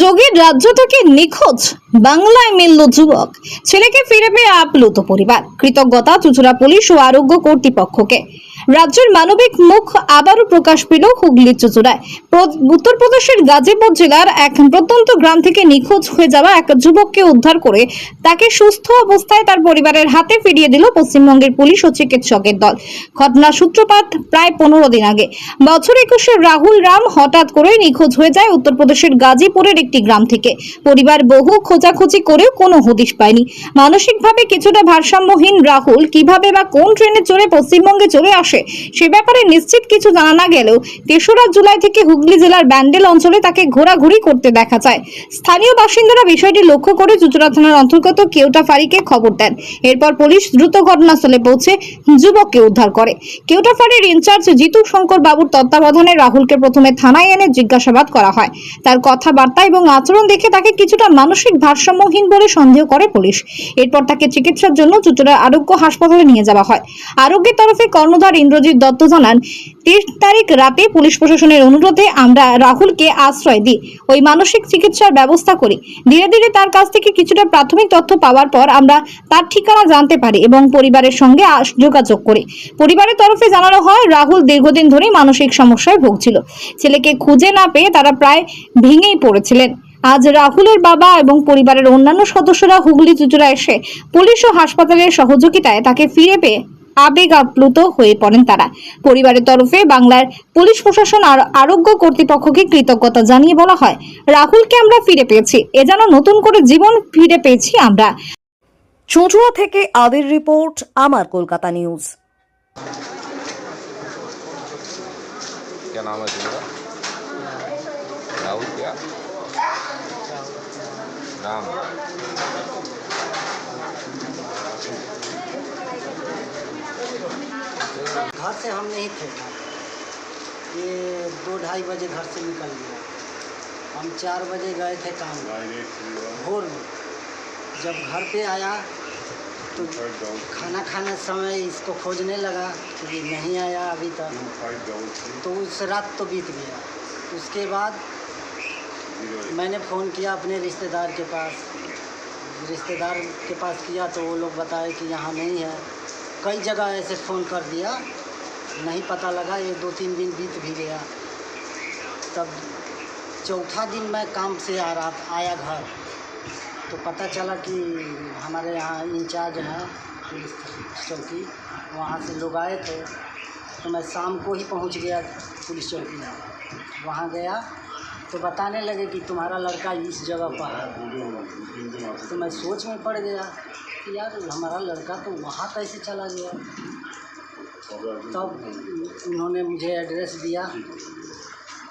যোগীর রাজ্য থেকে নিখোঁজ বাংলায় মিলল যুবক। ছেলেকে ফিরে পেয়ে আপ্লুত পরিবার। কৃতজ্ঞতা, চুচুড়া পুলিশ ও আরোগ্য কর্তৃপক্ষকে। রাজ্যের মানবিক মুখ আবারও প্রকাশ পেল হুগলি চুচুড়ায়। প্র- উত্তরপ্রদেশের গাজীপুর জেলার এক প্রত্যন্ত গ্রাম থেকে নিখোঁজ হয়ে যাওয়া এক যুবককে উদ্ধার করে তাকে সুস্থ অবস্থায় তার পরিবারের হাতে ফিরিয়ে দিল পশ্চিমবঙ্গের পুলিশ ও চিকিৎসকের দল। ঘটনার সূত্রপাত প্রায় পনেরো দিন আগে। বছর একুশে রাহুল রাম হঠাৎ করে নিখোঁজ হয়ে যায় উত্তরপ্রদেশের গাজীপুরের একটি গ্রাম থেকে। পরিবার বহু খোঁজাখুঁজি করেও কোনো হদিশ পায়নি। মানসিকভাবে কিছুটা ভারসাম্যহীন রাহুল কীভাবে বা কোন ট্রেনে চড়ে পশ্চিমবঙ্গে চলে আসে সে ব্যাপারে নিশ্চিত কিছু জানা না গেলেও তেসরা জুলাই থেকে হুগলি জেলার ব্যান্ডেল অঞ্চলে তাকে ঘোরাঘুরি করতে দেখা যায়। স্থানীয় বাসিন্দারা বিষয়টি লক্ষ্য করে চুচুড়া থানার অন্তর্গত কেউটা ফাঁড়িকে খবর দেন। এরপর পুলিশ দ্রুত ঘটনাস্থলে পৌঁছে যুবককে উদ্ধার করে। কেউটা ফাঁড়ির ইনচার্জ জিতু শঙ্কর বাবুর তত্ত্বাবধানে রাহুলকে প্রথমে থানায় এনে জিজ্ঞাসাবাদ করা হয়। তার কথাবার্তা এবং আচরণ দেখে তাকে কিছুটা মানসিক ভারসাম্যহীন বলে সন্দেহ করে পুলিশ। এরপর তাকে চিকিৎসার জন্য চুচুড়া আরোগ্য হাসপাতালে নিয়ে যাওয়া হয়। আরোগ্যের তরফে কর্ণধার ইন্দ্রজিৎ দত্ত জানান তেইশ তারিখ রাতে পুলিশ প্রশাসনের অনুরোধে আমরা রাহুলকে আশ্রয় দিই। ওই মানসিক চিকিৎসার ব্যবস্থা করি। ধীরে ধীরে তার কাছ থেকে কিছুটা প্রাথমিক তথ্য পাওয়ার পর আমরা তার ঠিকানা জানতে পারি এবং পরিবারের সঙ্গে যোগাযোগ করি। পরিবারের তরফে জানানো হয়, রাহুল দীর্ঘদিন ধরেই মানসিক সমস্যায় ভুগছিল। ছেলেকে খুঁজে না পেয়ে তারা প্রায় ভেঙেই পড়েছিলেন। আজ রাহুলের বাবা এবং পরিবারের অন্যান্য সদস্যরা হুগলি চুচুড়া এসে পুলিশ ও হাসপাতালের সহযোগিতায় তাকে ফিরে পেয়ে আবেগ আপ্লুত হয়ে পড়েন তারা পরিবারের তরফে বাংলার পুলিশ প্রশাসন আর আরোগ্য কর্তৃপক্ষকে কৃতজ্ঞতা জানিয়ে বলা হয় রাহুলকে আমরা ফিরে পেয়েছি এ যেন নতুন করে জীবন ফিরে পেয়েছি আমরা চুঁচুড়া থেকে আদির রিপোর্ট আমার কলকাতা নিউজ क्या नाम है तुम्हारा राहुल क्या नाम से हम नहीं थे। घर ये दो ढाई बजे घर से निकल गया। हम चार बजे गए थे काम। भोर में। जब घर पे आया तो खाना खाने समय इसको खोजने लगा कि नहीं आया अभी तक। तो उस रात तो बीत गया। उसके बाद मैंने फ़ोन किया अपने रिश्तेदार के पास। रिश्तेदार के पास किया तो वो लोग बताए कि यहाँ नहीं है। कई जगह ऐसे फ़ोन कर दिया। नहीं पता लगा, ये दो तीन दिन बीत भी गया। तब चौथा दिन मैं काम से आ रहा, आया घर। तो पता चला कि हमारे यहाँ इंचार्ज हैं, पुलिस चौकी, वहाँ से लोग आए थे। तो मैं शाम को ही पहुँच गया पुलिस चौकी में। वहाँ गया तो बताने लगे कि तुम्हारा लड़का इस जगह पर है। तो मैं सोच में पड़ गया कि यार, हमारा लड़का तो वहाँ कैसे चला गया? तब उन्होंने मुझे एड्रेस दिया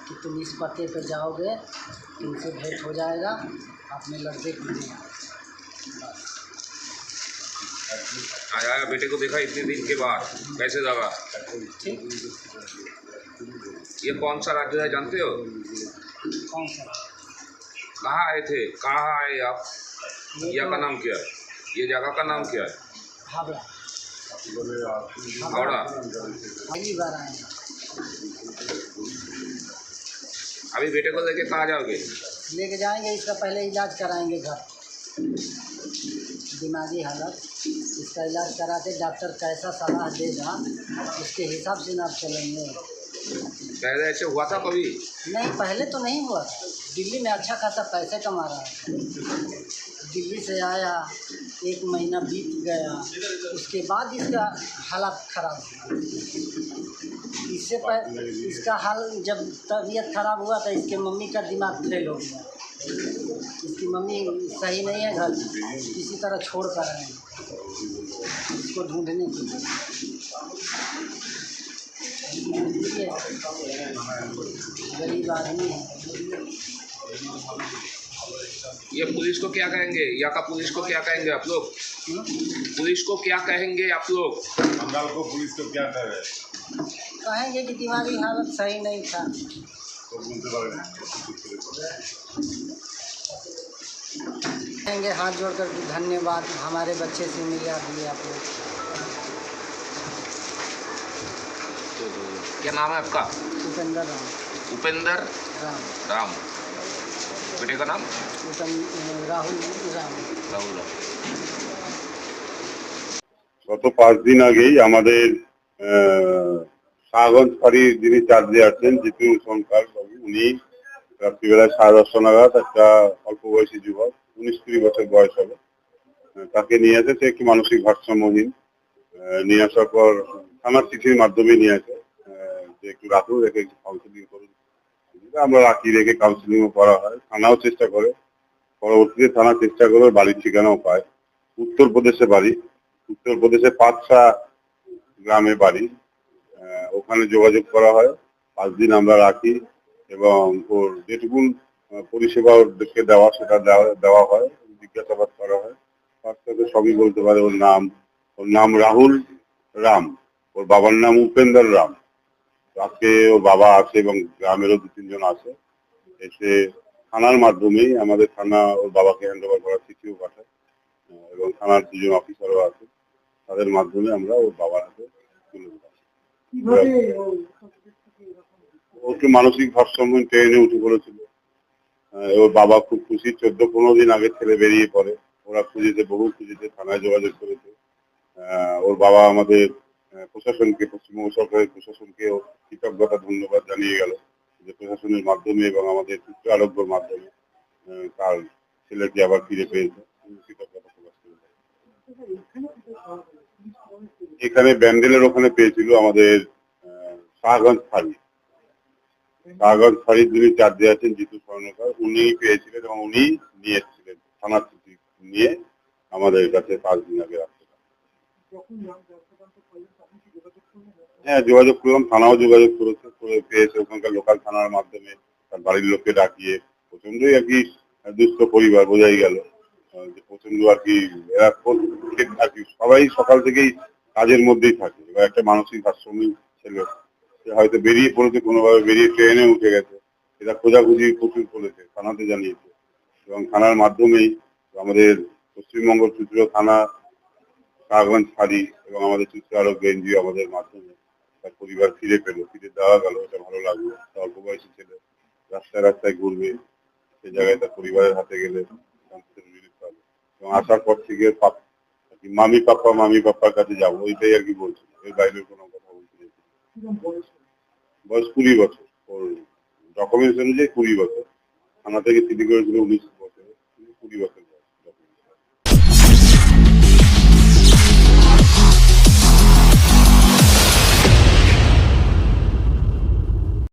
कि तुम इस पते पर जाओगे तुमसे भेंट हो जाएगा अपने लड़के को लेना आया बेटे को देखा इतने दिन के बाद कैसे लगा? ये कौन सा राज्य है जानते हो? कौन सा? कहाँ आए थे? कहाँ आए आप? यहाँ का नाम क्या है? ये जगह का नाम क्या है? हावड़ा। अभी बेटे को लेके कहाँ जाओगे? लेके जाएँगे इसका पहले इलाज कराएँगे घर। दिमागी हालत इसका इलाज करा के डॉक्टर कैसा सलाह देगा उसके हिसाब से ना चलेंगे। पहले ऐसे हुआ था कभी? नहीं पहले तो नहीं हुआ। दिल्ली में अच्छा खासा पैसे कमा रहा है। दिल्ली से आया, एक महीना बीत गया, उसके बाद इसका हालात खराब हुआ। इससे पह, इसका हाल जब तबीयत खराब हुआ तो इसके मम्मी का दिमाग फेल हो गया। इसकी मम्मी सही नहीं है घर, किसी तरह छोड़ कर आए। इसको ढूँढने के लिए। गरीब आदमी है। ये पुलिस को क्या कहेंगे? यहाँ का पुलिस को क्या कहेंगे आप लोग? पुलिस को क्या कहेंगे आप लोग? बंगाल को पुलिस को क्या करे कहेंगे कि दिमागी हालत सही नहीं था। तो। कहेंगे हाथ जोड़कर धन्यवाद हमारे बच्चे से मिला दिए आप लोग। क्या नाम है आपका? उपेंद्र राम। उपेंद्र राम। राम। बेटे का नाम उपेंद्र राहुल राम राहुल राम গত পাঁচ দিন আগেই আমাদের আহ, শাহগঞ্জ ফাঁড়ির যিনি চার্জে আছেন জিতু সরকার বাবু উনি রাত্রিবেলায় সাড়ে দশটা নাগাদ একটা অল্প বয়সী যুবক উনিশ কুড়ি বছর বয়স হবে আহ, তাকে নিয়ে আসে সে একটি মানসিক ভারসাম্যহীন আহ, নিয়ে আসার পর থানার চিঠির মাধ্যমে নিয়ে আসে আহ, যে একটু রাখুন রেখে একটু কাউন্সিলিং করুন আমরা রাখি রেখে কাউন্সিলিংও করা হয়। থানাও চেষ্টা করে। পরবর্তীতে থানা চেষ্টা করে বাড়ির ঠিকানাও পায়। উত্তরপ্রদেশে বাড়ি। উত্তরপ্রদেশে পাঁচশা গ্রামে বাড়ি। ওখানে যোগাযোগ করা হয়। পাঁচ দিন আমরা রাখি এবং ওর যেটুকুন পরিষেবা ওদেরকে দেওয়া, সেটা দেওয়া হয়। জিজ্ঞাসাবাদ করা হয়। সাথে সবই বলতে পারে ওর নাম। ওর নাম রাহুল রাম। ওর বাবার নাম উপেন্দর রাম। আজকে ওর বাবা আছে এবং গ্রামেরও দু তিনজন আছে। এসে থানার মাধ্যমেই আমাদের থানা ওর বাবাকে হ্যান্ড ওভার করার চিঠিও পাঠায়। এবং থানার দুজন অফিসারও আছে। তাদের মাধ্যমে আমরা ওর বাবার হাতে তুলে ওকে মানসিক ভারসাম্য ট্রেনে উঠে পড়েছিল। ওর বাবা খুব খুশি। চোদ্দ পনেরো দিন আগে ছেলে বেরিয়ে পড়ে। ওরা খুঁজেছে বহু খুঁজেছে থানায় যোগাযোগ করেছে। আহ, ওর বাবা আমাদের প্রশাসনকে, পশ্চিমবঙ্গ সরকারের প্রশাসনকে কৃতজ্ঞতা, ধন্যবাদ জানিয়ে গেল যে প্রশাসনের মাধ্যমে এবং আমাদের সুস্থ আরোগ্যর মাধ্যমে তার ছেলেকে আবার ফিরে পেয়েছে। কৃতজ্ঞতা প্রকাশ এখানে ব্যান্ডেলের ওখানে পেয়েছিল আমাদের শাহগঞ্জ ফাঁড়ি। শাহগঞ্জ ফাঁড়ির যিনি চার চার্জে আছেন, জিতু স্বর্ণকার, উনি পেয়েছিলেন এবং উনি নিয়ে এসেছিলেন, থানার চিঠি নিয়ে আমাদের কাছে পাঁচ দিন আগে রাখতে হ্যাঁ যোগাযোগ করলাম থানাও যোগাযোগ করেছে, করে পেয়েছে। ওখানকার লোকাল থানার মাধ্যমে তার বাড়ির লোককে ডাকিয়ে প্রচন্ডই আর কি দুস্থ পরিবার, বোঝাই গেল। যে প্রচণ্ড আর কি এরা আর কি সবাই সকাল থেকেই কাজের মধ্যেই থাকে। এবার একটা মানসিক ভারসাম্য ছিল। সে হয়তো বেরিয়ে পড়েছে, কোনোভাবে বেরিয়ে ট্রেনে উঠে গেছে। এটা খোঁজাখুঁজি প্রচুর করেছে, থানাতে জানিয়েছে। এবং থানার মাধ্যমেই আমাদের পশ্চিমবঙ্গ চুচুড়ো থানা শাহগঞ্জ ফাঁড়ি এবং আমাদের চুচুড়ো আরোগ্য এনজিও আমাদের মাধ্যমে তার পরিবার ফিরে পেল ফিরে দেওয়া গেল এটা ভালো লাগল। অল্প বয়সী ছেলে রাস্তায় রাস্তায় ঘুরবে সে জায়গায় তার পরিবারের হাতে গেলে রিলিফ পাবে। এবং আসার পর থেকে পাপ মামি পাপ্পা মামি পাপ্পার কাছে যাব ওইটাই আর কি বলছিল এর বাইরের কোনো কথা বলতে চাইছি বয়স? কুড়ি বছর। ওর ডকুমেন্টস অনুযায়ী কুড়ি বছর। থানা থেকে সিটি করেছিল উনিশ বছর। কুড়ি বছর।